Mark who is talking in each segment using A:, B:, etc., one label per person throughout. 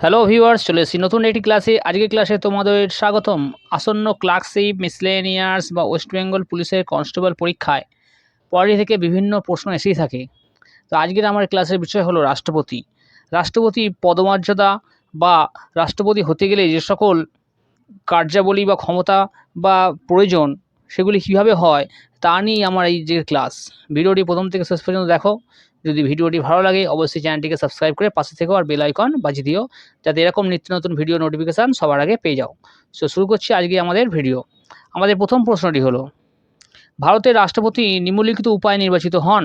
A: Hello viewers চলে এসেছি নতুন একটি ক্লাসে আজকের ক্লাসে তোমাদের স্বাগতম। আসন্ন ক্লার্কশিপ মিসলেনিয়ার্স বা ওয়েস্ট বেঙ্গল পুলিশের কনস্টেবল পরীক্ষায় পরে থেকে বিভিন্ন প্রশ্ন এসেই থাকে। তো আজকের আমার ক্লাসের বিষয় হলো রাষ্ট্রপতি। রাষ্ট্রপতি পদমর্যাদা বা রাষ্ট্রপতি হতে গেলে যে সকল কার্যাবলী বা ক্ষমতা বা প্রয়োজন সেগুলি কীভাবে হয়, তা নিয়েই আমার এই যে ক্লাস ভিডিওটি প্রথম থেকে শেষ পর্যন্ত দেখো। যদি ভিডিওটি ভালো লাগে, অবশ্যই চ্যানেলটিকে সাবস্ক্রাইব করে পাশে থেকেও আর বেল আইকন বাজিয়ে দিও, যাতে এরকম নিত্য নতুন ভিডিও নোটিফিকেশান সবার আগে পেয়ে যাও। সো শুরু করছি আজকে আমাদের ভিডিও আমাদের প্রথম প্রশ্নটি হলো, ভারতের রাষ্ট্রপতি নিম্নলিখিত উপায়ে নির্বাচিত হন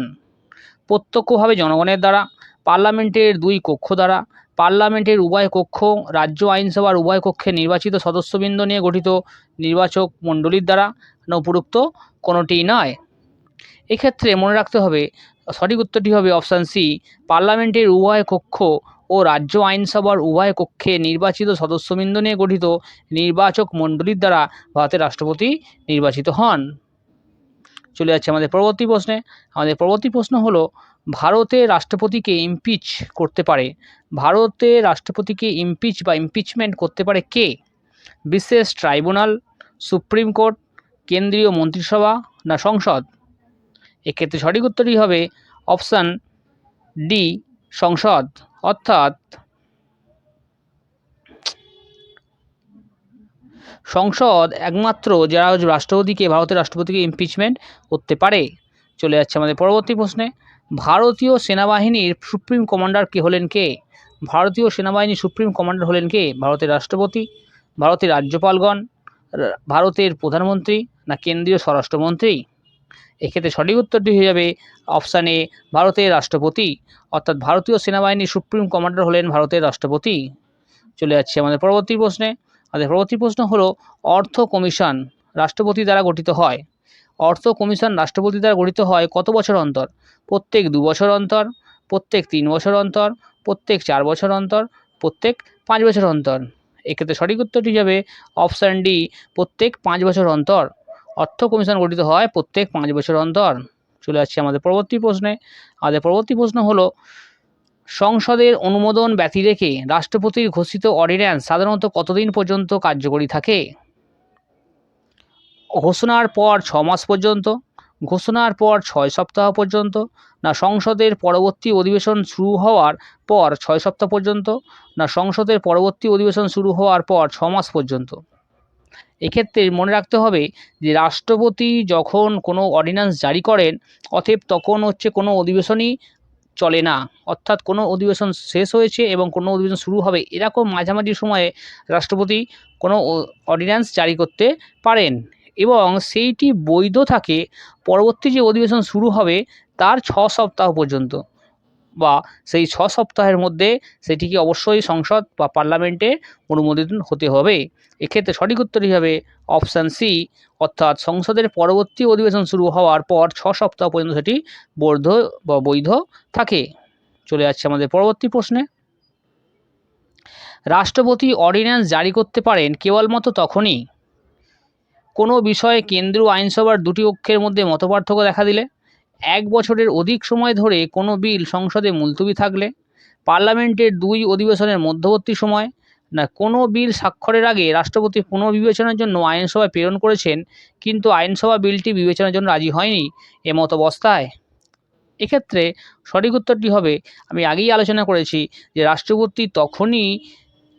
A: প্রত্যক্ষভাবে জনগণের দ্বারা, পার্লামেন্টের দুই কক্ষ দ্বারা, পার্লামেন্টের উভয় কক্ষ, রাজ্য আইনসভার উভয় কক্ষে নির্বাচিত সদস্যবৃন্দ নিয়ে গঠিত নির্বাচক মণ্ডলীর দ্বারা না উপরোক্ত কোনোটি নয়। এক্ষেত্রে মনে রাখতে হবে সঠিক উত্তরটি হবে অপশান সি, পার্লামেন্টের উভয় কক্ষ ও রাজ্য আইনসভার উভয় কক্ষে নির্বাচিত সদস্যবৃন্দ নিয়ে গঠিত নির্বাচক মণ্ডলীর দ্বারা ভারতের রাষ্ট্রপতি নির্বাচিত হন। চলে যাচ্ছে আমাদের পরবর্তী প্রশ্নে। আমাদের পরবর্তী প্রশ্ন হলো, ভারতে রাষ্ট্রপতিকে ইমপিচ করতে পারে? ভারতে রাষ্ট্রপতিকে ইমপিচ বা ইমপিচমেন্ট করতে পারে কে? বিশেষ ট্রাইব্যুনাল, সুপ্রিম কোর্ট, কেন্দ্রীয় মন্ত্রিসভা না সংসদ? এক্ষেত্রে সঠিক উত্তরই হবে অপশান ডি, সংসদ। অর্থাৎ সংসদ একমাত্র যারা রাষ্ট্রপতিকে, ভারতের রাষ্ট্রপতিকে ইমপিচমেন্ট করতে পারে। চলে যাচ্ছে আমাদের পরবর্তী প্রশ্নে। ভারতীয় সেনাবাহিনীর সুপ্রিম কমান্ডার কে হলেন কে? ভারতীয় সেনাবাহিনীর সুপ্রিম কমান্ডার হলেন কে? ভারতের রাষ্ট্রপতি, ভারতের রাজ্যপালগণ, ভারতের প্রধানমন্ত্রী না কেন্দ্রীয় স্বরাষ্ট্রমন্ত্রী? এক্ষেত্রে সঠিক উত্তরটি হয়ে যাবে অপশান এ ভারতের রাষ্ট্রপতি। অর্থাৎ ভারতীয় সেনাবাহিনীর সুপ্রিম কমান্ডার হলেন ভারতের রাষ্ট্রপতি। চলে যাচ্ছে আমাদের পরবর্তী প্রশ্নে। আমাদের পরবর্তী প্রশ্ন হলো, অর্থ কমিশন রাষ্ট্রপতি দ্বারা গঠিত হয়। অর্থ কমিশন রাষ্ট্রপতি দ্বারা গঠিত হয় কত বছর অন্তর? প্রত্যেক দু বছর অন্তর, প্রত্যেক তিন বছর অন্তর, প্রত্যেক চার বছর অন্তর, প্রত্যেক পাঁচ বছর অন্তর। এক্ষেত্রে সঠিক উত্তরটি যাবে অপশান ডি প্রত্যেক পাঁচ বছর অন্তর। অর্থ কমিশন গঠিত হয় প্রত্যেক পাঁচ বছর অন্তর। চলে আসছে আমাদের পরবর্তী প্রশ্নে। আমাদের পরবর্তী প্রশ্ন হলো, সংসদের অনুমোদন ব্যতি রেখে রাষ্ট্রপতির ঘোষিত অর্ডিন্যান্স সাধারণত কতদিন পর্যন্ত কার্যকরী থাকে? ঘোষণার পর ছ মাস পর্যন্ত, ঘোষণার পর ছয় সপ্তাহ পর্যন্ত, না সংসদের পরবর্তী অধিবেশন শুরু হওয়ার পর ছয় সপ্তাহ পর্যন্ত, না সংসদের পরবর্তী অধিবেশন শুরু হওয়ার পর ছ মাস পর্যন্ত? এক্ষেত্রে মনে রাখতে হবে যে রাষ্ট্রপতি যখন কোনো অর্ডিন্যান্স জারি করেন, অতএব তখন হচ্ছে কোনো অধিবেশনই চলে না। অর্থাৎ কোনো অধিবেশন শেষ হয়েছে এবং কোনো অধিবেশন শুরু হবে এরকম মাঝামাঝি সময়ে রাষ্ট্রপতি কোনো অর্ডিন্যান্স জারি করতে পারেন। এবং সেইটি বৈধ থাকে, পরবর্তী যে অধিবেশন শুরু হবে, তার ছ সপ্তাহ পর্যন্ত। বা সেই ছ সপ্তাহের মধ্যে সেটিকে অবশ্যই সংসদ বা পার্লামেন্টে অনুমোদিত হতে হবে। এক্ষেত্রে সঠিক উত্তরই হবে অপশান সি, অর্থাৎ সংসদের পরবর্তী অধিবেশন শুরু হওয়ার পর ছ সপ্তাহ পর্যন্ত সেটি বৈধ বা বৈধ থাকে। চলে যাচ্ছে আমাদের পরবর্তী প্রশ্নে। রাষ্ট্রপতি অর্ডিন্যান্স জারি করতে পারেন কেবলমাত্র তখনই। কোনো বিষয়ে কেন্দ্রীয় আইনসভার দুটি পক্ষের মধ্যে মতপার্থক্য দেখা দিলে। এক বছরের অধিক সময় ধরে কোনো বিল সংসদে মুলতবি থাকলে, পার্লামেন্টের দুই অধিবেশনের মধ্যবর্তী সময়, না, কোনো বিল স্বাক্ষরের আগে রাষ্ট্রপতি পুনর্বিবেচনার জন্য আইনসভায় প্রেরণ করেছেন, কিন্তু আইনসভা বিলটি বিবেচনার জন্য রাজি হয়নি এমত অবস্থায় এক্ষেত্রে সঠিক উত্তরটি হবে, আমি আগেই আলোচনা করেছি যে রাষ্ট্রপতি তখনই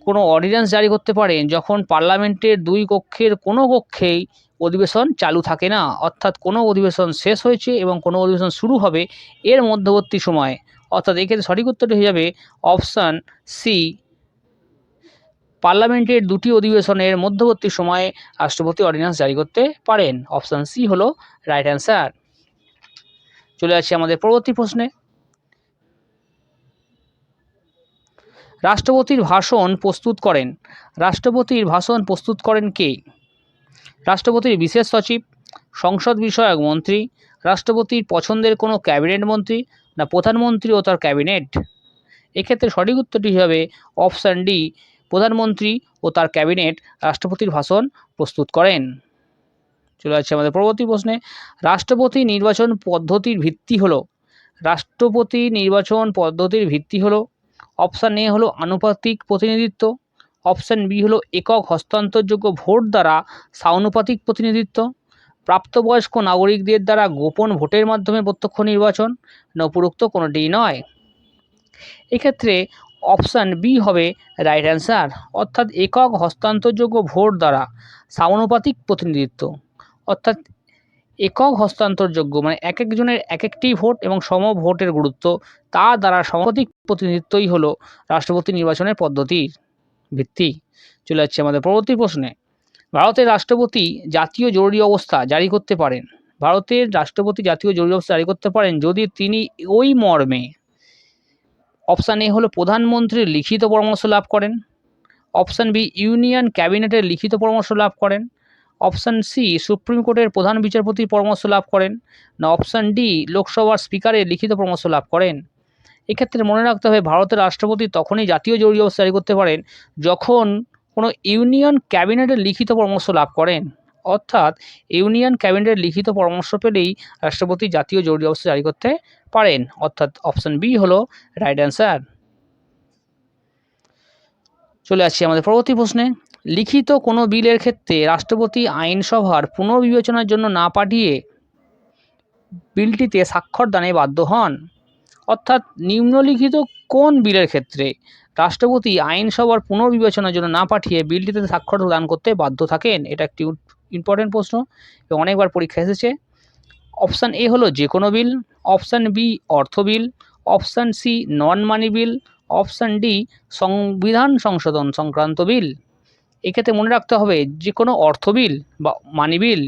A: কোনো অর্ডিন্যান্স জারি করতে পারেন যখন পার্লামেন্টের দুই কক্ষের কোনো কক্ষেই অধিবেশন চালু থাকে না। অর্থাৎ কোনো অধিবেশন শেষ হয়েছে এবং কোনো অধিবেশন শুরু হবে এর মধ্যবর্তী সময়। অর্থাৎ এক্ষেত্রে সঠিক উত্তরটি হয়ে যাবে অপশান সি। পার্লামেন্টের দুটি অধিবেশনের মধ্যবর্তী সময়ে রাষ্ট্রপতি অর্ডিন্যান্স জারি করতে পারেন। অপশান সি হলো রাইট অ্যান্সার। চলে আসছে আমাদের পরবর্তী প্রশ্নে। রাষ্ট্রপতির ভাষণ প্রস্তুত করেন। রাষ্ট্রপতির ভাষণ প্রস্তুত করেন কে? রাষ্ট্রপতির বিশেষ সচিব, সংসদ বিষয়ক মন্ত্রী, রাষ্ট্রপতির পছন্দের কোনো ক্যাবিনেট মন্ত্রী না প্রধানমন্ত্রী ও তার ক্যাবিনেট? এক্ষেত্রে সঠিক উত্তরটি হবে অপশান ডি, প্রধানমন্ত্রী ও তার ক্যাবিনেট রাষ্ট্রপতির ভাষণ প্রস্তুত করেন। চলে যাচ্ছে আমাদের পরবর্তী প্রশ্নে, রাষ্ট্রপতি নির্বাচন পদ্ধতির ভিত্তি হলো, রাষ্ট্রপতি নির্বাচন পদ্ধতির ভিত্তি হলো, অপশান এ হলো আনুপাতিক প্রতিনিধিত্ব অপশান বি হলো একক হস্তান্তরযোগ্য ভোট দ্বারা সানুপাতিক প্রতিনিধিত্ব। প্রাপ্তবয়স্ক নাগরিকদের দ্বারা গোপন ভোটের মাধ্যমে প্রত্যক্ষ নির্বাচন। না, উপরোক্ত কোনোটিই নয়। এক্ষেত্রে অপশান বি হবে রাইট অ্যান্সার, অর্থাৎ একক হস্তান্তরযোগ্য ভোট দ্বারা সমানুপাতিক প্রতিনিধিত্ব। অর্থাৎ একক হস্তান্তরযোগ্য মানে এক একজনের এক একটি ভোট এবং সম ভোটের গুরুত্ব, তা দ্বারা সমানুপাতিক প্রতিনিধিত্বই হলো রাষ্ট্রপতি নির্বাচনের পদ্ধতির ভিত্তি চলে যাচ্ছে আমাদের। পরবর্তী প্রশ্নে, ভারতের রাষ্ট্রপতি জাতীয় জরুরি অবস্থা জারি করতে পারেন। ভারতের রাষ্ট্রপতি জাতীয় জরুরি অবস্থা জারি করতে পারেন যদি তিনি ওই মর্মে অপশান এ হলো প্রধানমন্ত্রীর লিখিত পরামর্শ লাভ করেন, অপশান বি ইউনিয়ন ক্যাবিনেটের লিখিত পরামর্শ লাভ করেন, অপশান সি সুপ্রিম কোর্টের প্রধান বিচারপতির পরামর্শ লাভ করেন, না অপশান ডি লোকসভার স্পিকারের লিখিত পরামর্শ লাভ করেন। এক্ষেত্রে মনে রাখতে হবে, ভারতের রাষ্ট্রপতি তখনই জাতীয় জরুরি অবস্থা জারি করতে পারেন যখন কোনো ইউনিয়ন ক্যাবিনেটের লিখিত পরামর্শ লাভ করেন। অর্থাৎ ইউনিয়ন ক্যাবিনেটের লিখিত পরামর্শ পেলেই রাষ্ট্রপতি জাতীয় জরুরি অবস্থা জারি করতে পারেন। অর্থাৎ অপশান বি হলো রাইট অ্যান্সার। চলে আসছি আমাদের পরবর্তী প্রশ্নে। লিখিত কোনো বিলের ক্ষেত্রে রাষ্ট্রপতি আইনসভার পুনর্বিবেচনার জন্য না পাঠিয়ে বিলটিতে স্বাক্ষর দানে বাধ্য হন। অর্থাৎ নিম্নলিখিত কোন বিলের ক্ষেত্রে রাষ্ট্রপতি আইনসভার পুনর্বিবেচনার জন্য না পাঠিয়ে বিলটিতে স্বাক্ষর দান করতে বাধ্য থাকেন? এটা একটি ইম্পর্টেন্ট প্রশ্ন। এবং অনেকবার পরীক্ষা এসেছে। অপশান এ হলো যে কোনো বিল, অপশান বি অর্থ bill, option C non money bill, option D সংবিধান সংশোধন সংক্রান্ত বিল। এক্ষেত্রে মনে রাখতে হবে যে কোনো অর্থ বিল বা মানি বিল,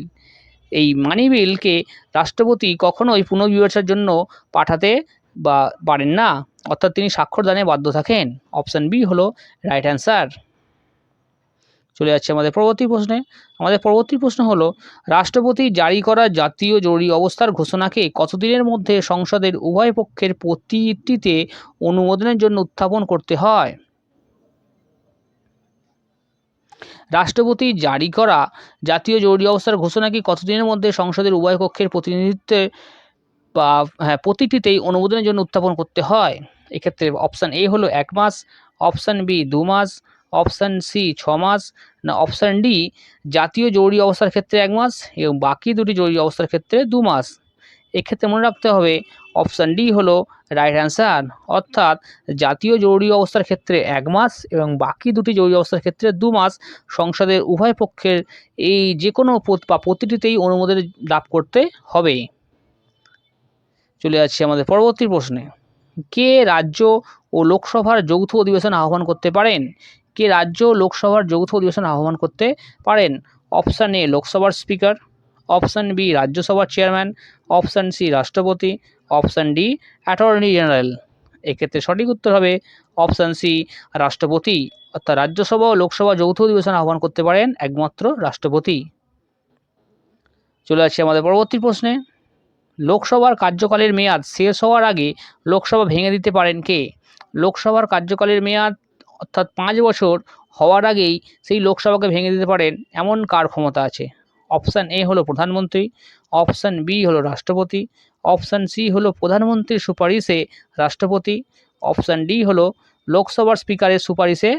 A: এই মানি বিলকে রাষ্ট্রপতি কখনোই পুনর্বিবেচনার জন্য পাঠাতে বা পারেন না। অর্থাৎ তিনি স্বাক্ষরদানে বাধ্য থাকেন। অপশান বি হলো রাইট অ্যান্সার চলে যাচ্ছে আমাদের পরবর্তী প্রশ্নে। আমাদের পরবর্তী প্রশ্ন হলো, রাষ্ট্রপতি জারি করা জাতীয় জরুরি অবস্থার ঘোষণাকে কতদিনের মধ্যে সংসদের উভয় পক্ষের প্রতিটিতে অনুমোদনের জন্য উত্থাপন করতে হয়? রাষ্ট্রপতি জারি করা জাতীয় জরুরি অবস্থার ঘোষণাকে কতদিনের মধ্যে সংসদের উভয় কক্ষের প্রতিনিধিত্বে বা হ্যাঁ প্রতিটিতেই অনুমোদনের জন্য উত্থাপন করতে হয়। এক্ষেত্রে অপশান এ হলো এক মাস অপশান বি দু মাস অপশান সি ছ মাস, না অপশান ডি জাতীয় জরুরি অবস্থার ক্ষেত্রে এক মাস এবং বাকি দুটি জরুরি অবস্থার ক্ষেত্রে দু মাস। এক্ষেত্রে মনে রাখতে হবে অপশান ডি হলো রাইট অ্যান্সার অর্থাৎ জাতীয় জরুরি অবস্থার ক্ষেত্রে এক মাস এবং বাকি দুটি জরুরি অবস্থার ক্ষেত্রে দু মাস। সংসদের উভয় পক্ষের এই যে কোনো বা প্রতিটিতেই অনুমোদন লাভ করতে হবে। চলে যাচ্ছি আমাদের পরবর্তী প্রশ্নে। কে রাজ্য ও লোকসভার যৌথ অধিবেশন আহ্বান করতে পারেন? কে রাজ্য ও লোকসভার যৌথ অধিবেশন আহ্বান করতে পারেন? অপশান এ লোকসভার স্পিকার, অপশান বি রাজ্যসভার চেয়ারম্যান, অপশান সি রাষ্ট্রপতি, অপশান ডি অ্যাটর্নি জেনারেল। এক্ষেত্রে সঠিক উত্তর হবে অপশান সি রাষ্ট্রপতি। অর্থাৎ রাজ্যসভা ও লোকসভা যৌথ অধিবেশন আহ্বান করতে পারেন একমাত্র রাষ্ট্রপতি। চলে আসছি আমাদের পরবর্তী প্রশ্নে। লোকসভার কার্যকালের মেয়াদ শেষ হওয়ার আগে লোকসভা ভেঙে দিতে পারেন কে? লোকসভার কার্যকালের মেয়াদ অর্থাৎ পাঁচ বছর হওয়ার আগেই সেই লোকসভাকে ভেঙে দিতে পারেন এমন কার ক্ষমতা আছে? অপশান এ হলো প্রধানমন্ত্রী, অপশান বি হলো রাষ্ট্রপতি, অপশান সি হলো প্রধানমন্ত্রীর সুপারিশে রাষ্ট্রপতি, অপশান ডি হলো লোকসভার স্পিকারের সুপারিশে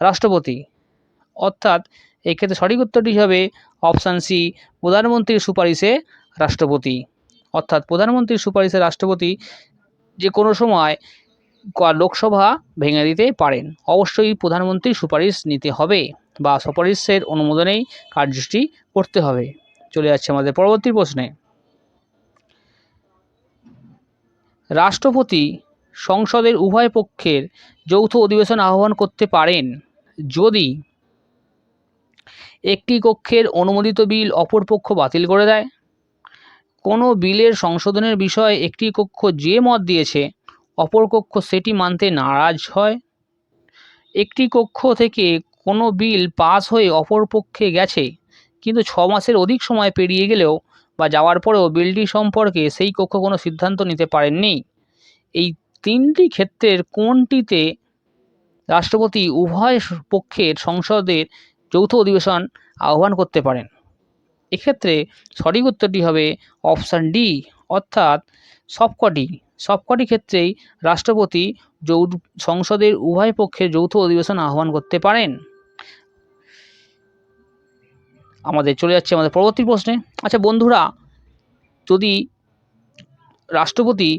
A: রাষ্ট্রপতি। অর্থাৎ এক্ষেত্রে সঠিক উত্তরটি হবে অপশান সি, প্রধানমন্ত্রীর সুপারিশে রাষ্ট্রপতি। অর্থাৎ প্রধানমন্ত্রীর সুপারিশে রাষ্ট্রপতি যে কোনো সময় লোকসভা ভেঙে দিতে পারেন। অবশ্যই প্রধানমন্ত্রীর সুপারিশ নিতে হবে বা সুপারিশের অনুমোদনেই কার্যটি করতে হবে। চলে যাচ্ছে আমাদের পরবর্তী প্রশ্নে। রাষ্ট্রপতি সংসদের উভয় পক্ষের যৌথ অধিবেশন আহ্বান করতে পারেন যদি একটি কক্ষের অনুমোদিত বিল অপর পক্ষ বাতিল করে দেয়। কোনো বিলের সংশোধনের বিষয়ে একটি কক্ষ যে মত দিয়েছে, অপর কক্ষ সেটি মানতে নারাজ হয়। একটি কক্ষ থেকে কোনো বিল পাস হয়ে অপর পক্ষে গেছে, কিন্তু ছ মাসের অধিক সময় পেরিয়ে গেলেও বা যাওয়ার পরেও বিলটি সম্পর্কে সেই কক্ষ কোনো সিদ্ধান্ত নিতে পারেননি। এই তিনটি ক্ষেত্রের কোনটিতে রাষ্ট্রপতি উভয় পক্ষের সংসদের যৌথ অধিবেশন আহ্বান করতে পারেন? এক্ষেত্রে সঠিক উত্তরটি হবে অপশান ডি, অর্থাৎ সবকটি সবকটি ক্ষেত্রেই রাষ্ট্রপতি যৌ সংসদের উভয় পক্ষের যৌথ অধিবেশন আহ্বান করতে পারেন। আমাদের চলে যাচ্ছে আমাদের পরবর্তী প্রশ্নে। আচ্ছা বন্ধুরা, যদি রাষ্ট্রপতি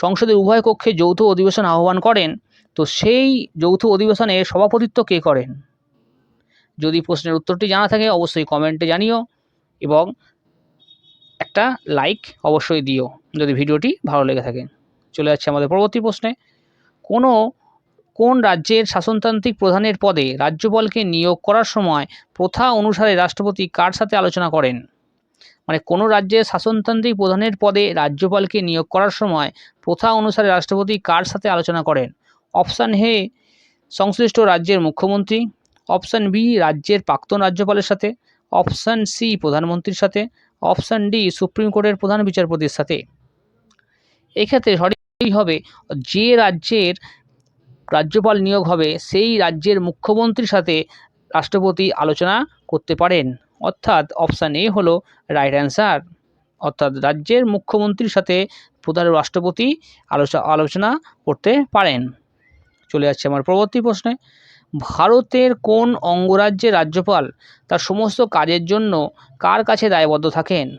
A: সংসদের উভয় কক্ষে যৌথ অধিবেশন আহ্বান করেন, তো সেই যৌথ অধিবেশনে সভাপতিত্ব কে করেন? যদি প্রশ্নের উত্তরটি জানা থাকে, অবশ্যই কমেন্টে জানিও। এবং একটা লাইক অবশ্যই দিও যদি ভিডিওটি ভালো লেগে থাকে। চলে যাচ্ছে আমাদের পরবর্তী প্রশ্নে। কোনো, কোন রাজ্যের শাসনতান্ত্রিক প্রধানের পদে রাজ্যপালকে নিয়োগ করার সময় প্রথা অনুসারে রাষ্ট্রপতি কার সাথে আলোচনা করেন? মানে কোনো রাজ্যের শাসনতান্ত্রিক প্রধানের পদে রাজ্যপালকে নিয়োগ করার সময় প্রথা অনুসারে রাষ্ট্রপতি কার সাথে আলোচনা করেন? অপশান হে সংশ্লিষ্ট রাজ্যের মুখ্যমন্ত্রী। অপশান বি, রাজ্যের প্রাক্তন রাজ্যপালের সাথে। অপশান সি, প্রধানমন্ত্রীর সাথে, অপশান ডি, সুপ্রিম কোর্টের প্রধান বিচারপতির সাথে। এক্ষেত্রে সঠিক হবে, যে রাজ্যের রাজ্যপাল নিয়োগ হবে, সেই রাজ্যের মুখ্যমন্ত্রীর সাথে রাষ্ট্রপতি আলোচনা করতে পারেন। অর্থাৎ অপশান এ হলো রাইট অ্যান্সার। অর্থাৎ রাজ্যের মুখ্যমন্ত্রীর সাথে প্রধান রাষ্ট্রপতি আলোচনা আলোচনা করতে পারেন। চলে যাচ্ছে আমার পরবর্তী প্রশ্নে। ভারতের কোন অঙ্গরাজ্যের রাজ্যপাল তার সমস্ত কাজের জন্য কার কাছে দায়বদ্ধ থাকেন?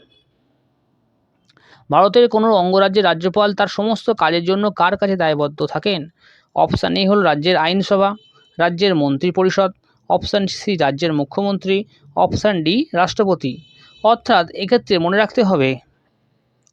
A: ভারতের কোনো অঙ্গরাজ্যের রাজ্যপাল তার সমস্ত কাজের জন্য কার কাছে দায়বদ্ধ থাকেন? অপশান এ হল রাজ্যের আইনসভা, রাজ্যের মন্ত্রী পরিষদ অপশান সি রাজ্যের মুখ্যমন্ত্রী, অপশান ডি রাষ্ট্রপতি। অর্থাৎ এক্ষেত্রে মনে রাখতে হবে,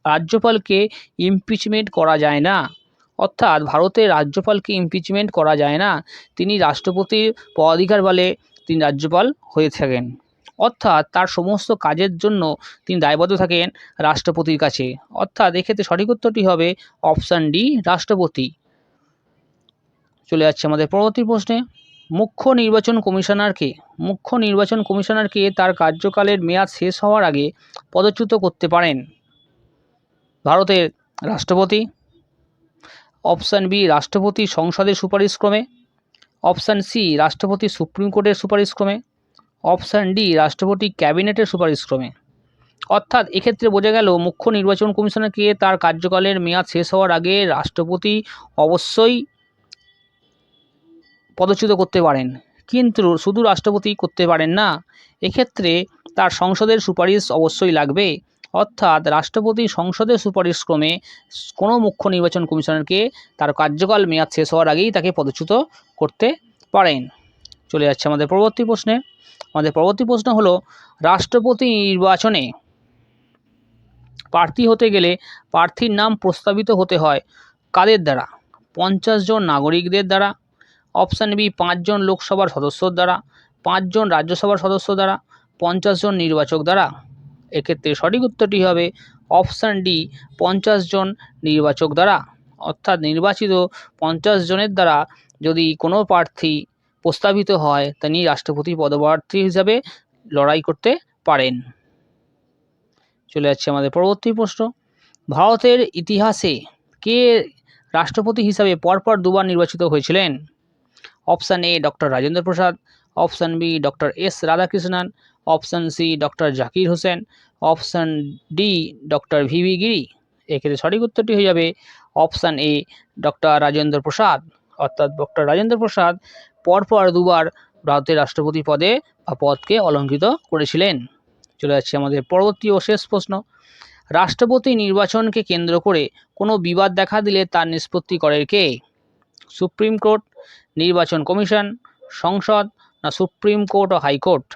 A: রাজ্যপালকে ইমপিচমেন্ট করা যায় না। অর্থাৎ ভারতের রাজ্যপালকে ইমপিচমেন্ট করা যায় না। তিনি রাষ্ট্রপতির পদাধিকার বলে তিনি রাজ্যপাল হয়ে থাকেন। অর্থাৎ তার সমস্ত কাজের জন্য তিনি দায়বদ্ধ থাকেন রাষ্ট্রপতির কাছে। অর্থাৎ এক্ষেত্রে সঠিক উত্তরটি হবে অপশান ডি রাষ্ট্রপতি। চলে যাচ্ছে আমাদের পরবর্তী প্রশ্নে। মুখ্য নির্বাচন কমিশনারকে, মুখ্য নির্বাচন কমিশনারকে তার কার্যকালের মেয়াদ শেষ হওয়ার আগে পদচ্যুত করতে পারেন। ভারতের রাষ্ট্রপতি অপশান বি, রাষ্ট্রপতি সংসদের সুপারিশক্রমে অপশান সি, রাষ্ট্রপতি সুপ্রিম কোর্টের সুপারিশক্রমে অপশান ডি, রাষ্ট্রপতি ক্যাবিনেটের সুপারিশক্রমে অর্থাৎ এক্ষেত্রে বোঝা গেল, মুখ্য নির্বাচন কমিশনারকে তার কার্যকালের মেয়াদ শেষ হওয়ার আগে রাষ্ট্রপতি অবশ্যই পদচ্যুত করতে পারেন। কিন্তু শুধু রাষ্ট্রপতি করতে পারেন না, এক্ষেত্রে তার সংসদের সুপারিশ অবশ্যই লাগবে। অর্থাৎ রাষ্ট্রপতি সংসদের সুপারিশক্রমে কোনো মুখ্য নির্বাচন কমিশনারকে তার কার্যকাল মেয়াদ শেষ হওয়ার আগেই তাকে পদচ্যুত করতে পারেন। চলে যাচ্ছে আমাদের পরবর্তী প্রশ্নে। আমাদের পরবর্তী প্রশ্ন হলো, রাষ্ট্রপতি নির্বাচনে প্রার্থী হতে গেলে প্রার্থীর নাম প্রস্তাবিত হতে হয় কাদের দ্বারা? পঞ্চাশ জন নাগরিকদের দ্বারা, অপশান বি পাঁচজন লোকসভার সদস্যর দ্বারা পাঁচজন রাজ্যসভার সদস্য দ্বারা, পঞ্চাশ জন নির্বাচক দ্বারা। এক্ষেত্রে সঠিক উত্তরটি হবে অপশান ডি পঞ্চাশ জন নির্বাচক দ্বারা। অর্থাৎ নির্বাচিত পঞ্চাশ জনের দ্বারা যদি কোনো প্রার্থী প্রস্তাবিত হয়, তিনি রাষ্ট্রপতি পদপ্রার্থী হিসাবে লড়াই করতে পারেন। চলে যাচ্ছে আমাদের পরবর্তী প্রশ্ন। ভারতের ইতিহাসে কে রাষ্ট্রপতি হিসাবে পরপর দুবার নির্বাচিত হয়েছিলেন? Option A doctor Rajendra Prasad option B doctor S Radhakrishnan option C, doctor Zakir Hussain, option D, doctor V V Giri. এক্ষেত্রে সঠিক উত্তরটি হয়ে যাবে option A, doctor Rajendra Prasad. অর্থাৎ ডক্টর রাজেন্দ্র প্রসাদ পরপর দুবার ভারতের রাষ্ট্রপতি পদে বা পদকে অলঙ্কৃত করেছিলেন। চলে যাচ্ছে আমাদের পরবর্তী ও শেষ প্রশ্ন। রাষ্ট্রপতি নির্বাচনকে কেন্দ্র করে কোনো বিবাদ দেখা দিলে তার নিষ্পত্তি করে কে? সুপ্রিম কোর্ট, নির্বাচন কমিশন, সংসদ না সুপ্রিম কোর্ট ও হাইকোর্ট?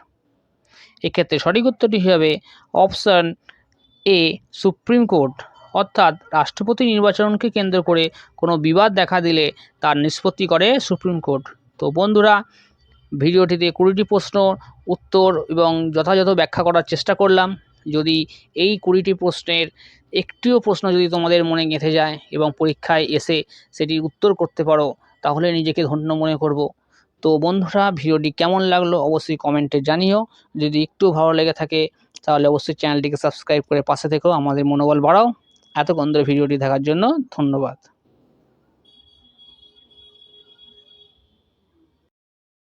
A: এক্ষেত্রে সঠিক উত্তরটি হিসাবে অপশান এ, সুপ্রিম কোর্ট। অর্থাৎ রাষ্ট্রপতি নির্বাচনকে কেন্দ্র করে কোনো বিবাদ দেখা দিলে তার নিষ্পত্তি করে সুপ্রিম কোর্ট। তো বন্ধুরা, ভিডিওটিতে কুড়িটি প্রশ্ন, উত্তর এবং যথাযথ ব্যাখ্যা করার চেষ্টা করলাম। যদি এই কুড়িটি প্রশ্নের একটিও প্রশ্ন যদি তোমাদের মনে গেঁথে যায় এবং পরীক্ষায় এসে সেটির উত্তর করতে পারো, তাহলে নিজেকে ধন্য মনে করব। তো বন্ধুরা, ভিডিওটি কেমন লাগল অবশ্যই কমেন্টে জানিও। যদি একটু ভালো লেগে থাকে, তাহলে অবশ্যই চ্যানেলটিকে সাবস্ক্রাইব করে পাশে থেকেও আমাদের মনোবল বাড়াও। এতক্ষণ ধরে ভিডিওটি দেখার জন্য ধন্যবাদ।